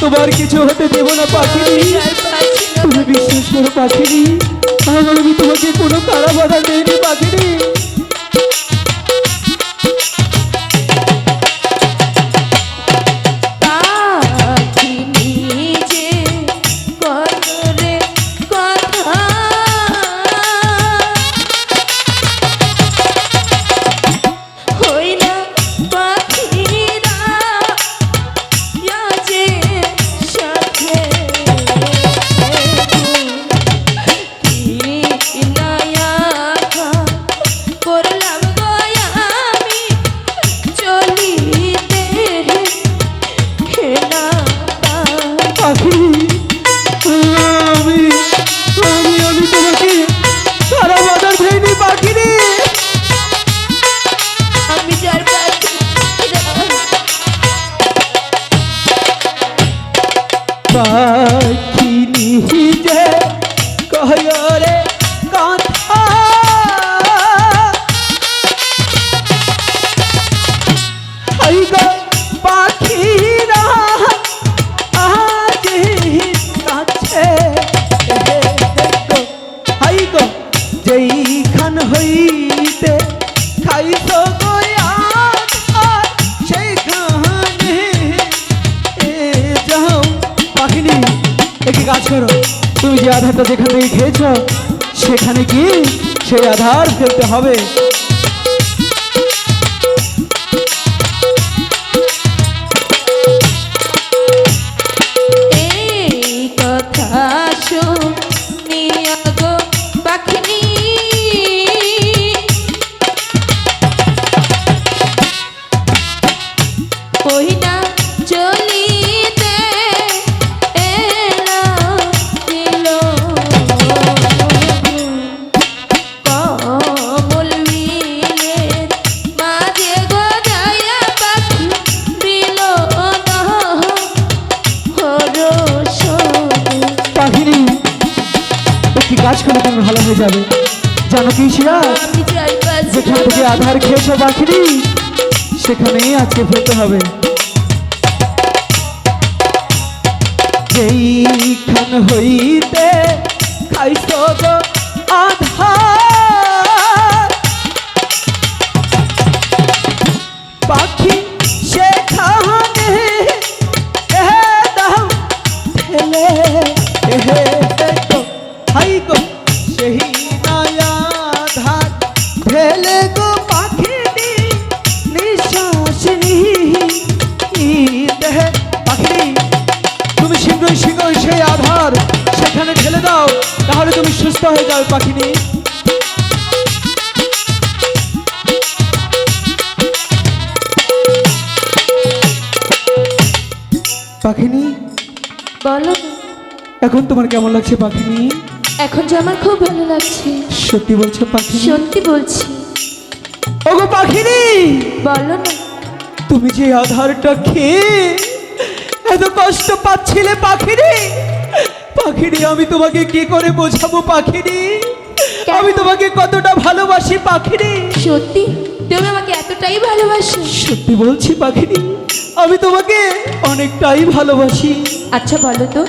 তোমার কিছু হতে দেবো না পাখিনি তুমি বিশ্বাস করো পাখিনি আমি তোমাকে কোনো তারা বাধা দেয়নি পাখিনি পাখিনি যে কহরে কথা হাই পাখিরা আজ কাছে হাই যেইখান হইতে করো তুমি যে আধারটা যেখান খেয়েছ সেখানে কি সেই আধার ফেলতে হবে? কাজ করলে তুমি ভালো হয়ে যাবে। জানো কি যেখান থেকে আধার খেয়েছো বাকিরি সেখানেই আজকে ফেলতে হবে। এইখান হইতে খাইছ আধার দাও তাহলে তুমি সুস্থ হয়ে যাবে পাখিনি। পাখিনি? বলো এখন তোমার কেমন লাগছে পাখিনি? এখন যে আমার খুব ভালো লাগছে। সত্যি বলছো পাখিনি? সত্যি বলছি। ওগো পাখিনি! বলো না। তুমি যে আধারটা খেয়ে এত কষ্ট পাচ্ছিলে পাখিনি? পাখিনি আমি তোমাকে কি করে বোঝাবো পাখিনি আমি তোমাকে কতটা ভালোবাসি পাখিনি সত্যি? তুমি আমাকে এতটাই ভালোবাসো। সত্যি বলছি পাখিনি আমি তোমাকে অনেকটাই ভালোবাসি। আচ্ছা বলো তো।